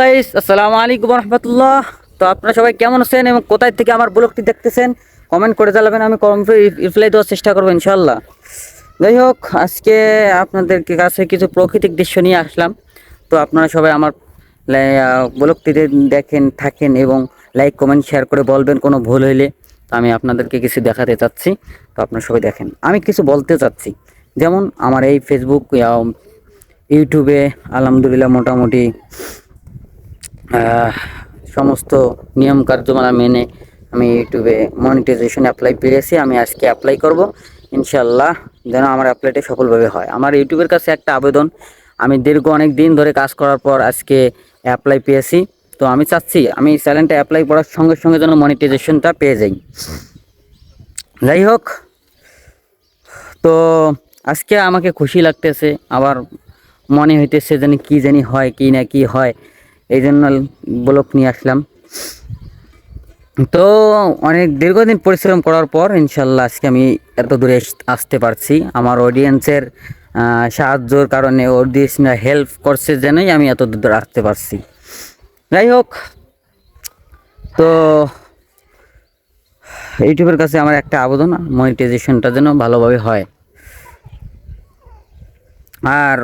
Guys, আসসালামু আলাইকুম রহমতুল্লাহ তো আপনারা সবাই কেমন আছেন এবং কোথায় থেকে আমার ব্লগটি দেখতেছেন? কমেন্ট করে জানাবেন, আমি রিপ্লাই দেওয়ার চেষ্টা করব ইনশাল্লাহ যাই হোক, আজকে আপনাদের কাছে কিছু প্রাকৃতিক দৃশ্য নিয়ে আসলাম। তো আপনারা সবাই আমার ব্লগটিতে দেখেন, থাকেন এবং লাইক, কমেন্ট, শেয়ার করে বলবেন, কোনো ভুল হইলে। তো আমি আপনাদেরকে কিছু দেখাতে চাচ্ছি। তো আপনারা সবাই দেখেন। আমি কিছু বলতে চাচ্ছি। যেমন আমার এই ফেসবুক ইউটিউবে আলহামদুলিল্লাহ মোটামুটি সমস্ত নিয়ম কার্যমালা মেনে আমি ইউটিউবে মনিটাইজেশন অ্যাপ্লাই পেয়েছি আমি আজকে অ্যাপ্লাই করব। ইনশাল্লাহ যেন আমার অ্যাপ্লাইটা সফলভাবে হয়। আমার ইউটিউবের কাছে একটা আবেদন, আমি দীর্ঘ অনেক দিন ধরে কাজ করার পর আজকে অ্যাপ্লাই পেয়েছি। তো আমি চাচ্ছি, আমি চ্যানেলটা অ্যাপ্লাই করার সঙ্গে সঙ্গে যেন মনিটাইজেশনটা পেয়ে যাই। যাই হোক, তো আজকে আমাকে খুশি লাগতেছে, আবার মনে হইতেছে জানি কি জানি হয়, কি না কি হয়। এই জন্য ব্লক নিয়ে আসলাম। তো অনেক দীর্ঘদিন পরিশ্রম করার পর ইনশাল্লাহ আজকে আমি এত দূরে আসতে পারছি। আমার অডিয়েন্সের সাহায্যর কারণে অডিয়েন্সরা হেল্প করছে জেনেই আমি এত দূর আসতে পারছি। যাই হোক, তো ইউটিউবের কাছে আমার একটা আবেদন মনিটাইজেশনটা যেন ভালোভাবে হয়। আর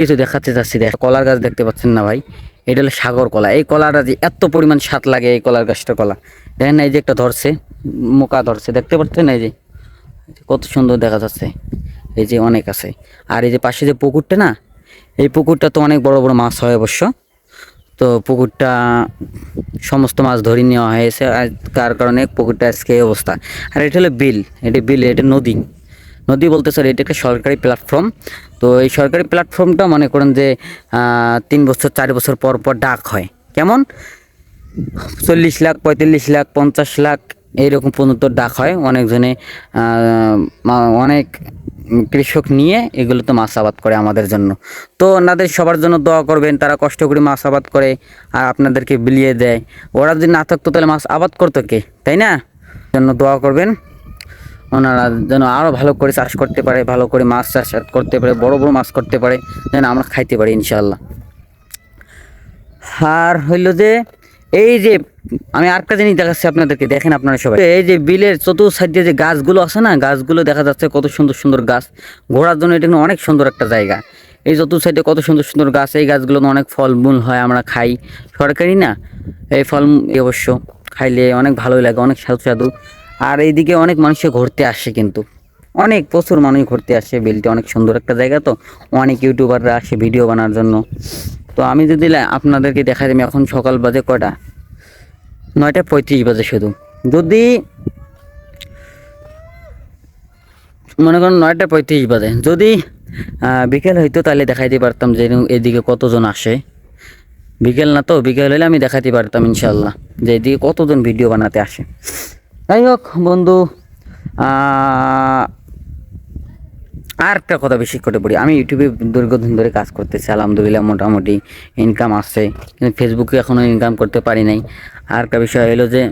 কিছু দেখাতে চাচ্ছি দেখ। কলার গাছ দেখতে পাচ্ছেন না ভাই। এটা হলো সাগর কলা। এই কলাটা যে এত পরিমাণ স্বাদ লাগে এই কলার গাছটা কলা। দেখেন না, এই যে একটা ধরছে, মোকা ধরছে। দেখতে পাচ্ছেন এই যে? কত সুন্দর দেখা যাচ্ছে। এই যে অনেক আছে। আর এই যে পাশে যে পুকুরটা না, এই পুকুরটা তো অনেক বড় বড় মাছ হয় অবশ্য। তো পুকুরটা সমস্ত মাছ ধরে নেওয়া হয়েছে। তার কারণে পুকুরটা আজকে এই অবস্থা। আর এটা হলো বিল। এটা বিল, এটা নদী। নদী বলতে স্যার এটা একটা সরকারি প্ল্যাটফর্ম তো এই সরকারি প্ল্যাটফর্মটা মনে করেন যে তিন বছর, চার বছর পর পর ডাক হয়। কেমন? চল্লিশ লাখ, পঁয়তাল্লিশ লাখ, পঞ্চাশ লাখ এইরকম পর্যন্ত ডাক হয়। অনেকজনে অনেক কৃষক নিয়ে এগুলো তো মাছ আবাদ করে আমাদের জন্য। তো ওনাদের সবার জন্য দোয়া করবেন, তারা কষ্ট করে মাছ আবাদ করে আর আপনাদেরকে বিলিয়ে দেয়। ওরা যদি না থাকতো তাহলে মাছ আবাদ করতো কে? তাই না? জন্য দোয়া করবেন। ওনারা যেন আরও ভালো করে চাষ করতে পারে, ভালো করে মাছ চাষ করতে পারে, বড় বড় মাছ করতে পারে, যেন আমরা খাইতে পারি ইনশাল্লাহ আর হইল যে, এই যে, আমি আরেকটা জিনিস দেখাচ্ছি আপনাদেরকে, দেখেন আপনারা সবাই। এই যে বিলের চতুর্থ যে গাছগুলো আছে না, গাছগুলো দেখা যাচ্ছে কত সুন্দর সুন্দর গাছ। ঘোরার জন্য এটা কিন্তু অনেক সুন্দর একটা জায়গা। এই চতুর্থ সাইডে কত সুন্দর সুন্দর গাছ, এই গাছগুলো অনেক ফলমূল হয়, আমরা খাই। সরকারি না, এই ফল অবশ্য, খাইলে অনেক ভালোই লাগে, অনেক সুস্বাদু আর এইদিকে অনেক মানুষে ঘুরতে আসে কিন্তু। অনেক, প্রচুর মানুষ ঘুরতে আসে। বিলটি অনেক সুন্দর একটা জায়গা তো। অনেক ইউটিউবাররা আসে ভিডিও বানার জন্য। তো আমি যদি আপনাদেরকে দেখাই, আমি এখন সকাল বাজে কটা নয়টা পঁয়ত্রিশ বাজে শুধু। যদি মনে করেন নয়টা পঁয়ত্রিশ বাজে, যদি বিকেল হইতো তাহলে দেখাইতে পারতাম যে এদিকে কতজন আসে। বিকেল না তো, বিকেল হলে আমি দেখাতে পারতাম ইনশাল্লাহ যে এদিকে কতজন ভিডিও বানাতে আসে। যাই হোক বন্ধু আর একটা কথা বেশি করে পড়ি আমি ইউটিউবে দীর্ঘদিন ধরে কাজ করতেছি, আলহামদুলিল্লাহ, মোটামুটি ইনকাম আসছে। কিন্তু ফেসবুকে এখনও ইনকাম করতে পারি নাই। আর একটা বিষয় হলো যে,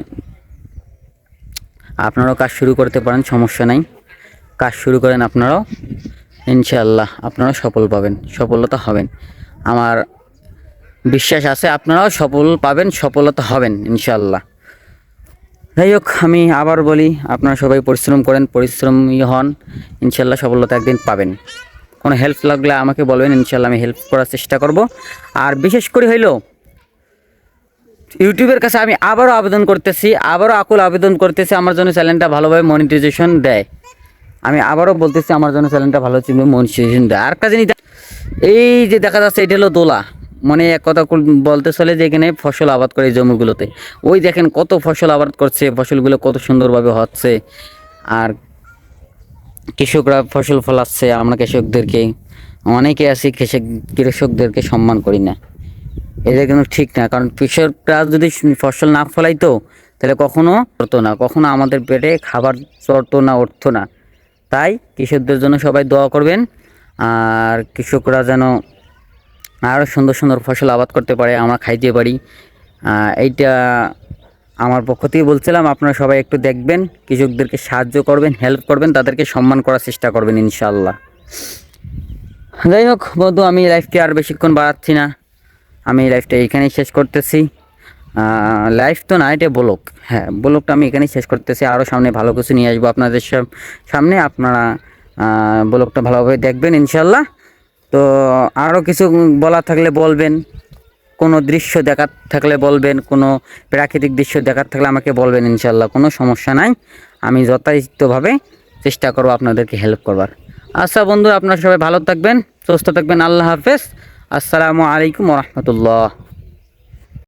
আপনারাও কাজ শুরু করতে পারেন, সমস্যা নাই। কাজ শুরু করেন আপনারাও, ইনশাআল্লাহ, আপনারাও সফল পাবেন, সফলতা হবেন। আমার বিশ্বাস আছে, আপনারাও সফল পাবেন, সফলতা হবেন, ইনশাআল্লাহ। যাই হোক আমি আবার বলি, আপনারা সবাই পরিশ্রম করেন, পরিশ্রমী হন ইনশাল্লাহ সফলতা একদিন পাবেন। কোনো হেল্প লাগলে আমাকে বলবেন ইনশাল্লাহ আমি হেল্প করার চেষ্টা করব। আর বিশেষ করে হইল, ইউটিউবের কাছে আমি আবারও আবেদন করতেছি, আবারও আকুল আবেদন করতেছি, আমার জন্য চ্যানেলটা ভালোভাবে মনিটাইজেশন দেয়। আমি আবারও বলতেছি, আমার জন্য চ্যানেলটা ভালো মনিটাইজেশন দেয়। আর জিনিস এই যে দেখা যাচ্ছে, এটা হলো দোলা। মানে এক কথা বলতে চলে যে এখানে ফসল আবাদ করে জমিগুলোতে। ওই দেখেন কত ফসল আবাদ করছে, ফসলগুলো কত সুন্দরভাবে হচ্ছে। আর কৃষকরা ফসল ফলাচ্ছে, আমরা কৃষকদেরকে, অনেকে আছি কৃষক, কৃষকদেরকে সম্মান করি না। এটা কিন্তু ঠিক না, কারণ কৃষকরা যদি ফসল না ফলাইতো, তাহলে কখনো চড়তো না, কখনো আমাদের পেটে খাবার চড়তো না, উঠতো না। তাই কৃষকদের জন্য সবাই দোয়া করবেন, আর কৃষকরা যেন আরও সুন্দর সুন্দর ফসল আবাদ করতে পারে, আমরা খাইতে পারি। এইটা আমার পক্ষ থেকে বলছিলাম, আপনারা সবাই একটু দেখবেন, কৃষকদেরকে সাহায্য করবেন হেল্প করবেন, তাদেরকে সম্মান করার চেষ্টা করবেন ইনশাল্লাহ যাই হোক, বন্ধু, আমি লাইফকে আর বেশিক্ষণ বাড়াচ্ছি না। আমি লাইফটা এখানেই শেষ করতেছি। লাইফ তো না, এটা ব্লক হ্যাঁ ব্লকটা আমি এখানেই শেষ করতেছি। আরও সামনে ভালো কিছু নিয়ে আসব আপনাদের সাম- সামনে। আপনারা ব্লকটা ভালোভাবে দেখবেন ইনশাল্লাহ তো আরও কিছু বলা থাকলে বলবেন, কোনো দৃশ্য দেখার থাকলে বলবেন, কোনো প্রাকৃতিক দৃশ্য দেখার থাকলে আমাকে বলবেন ইনশাল্লাহ কোনো সমস্যা নাই। আমি যথাযথভাবে চেষ্টা করব আপনাদেরকে হেল্প করবার। আচ্ছা বন্ধু, আপনারা সবাই ভালো থাকবেন, সুস্থ থাকবেন, আল্লাহ হাফেজ। আসসালামু আলাইকুম রহমতুল্লাহ।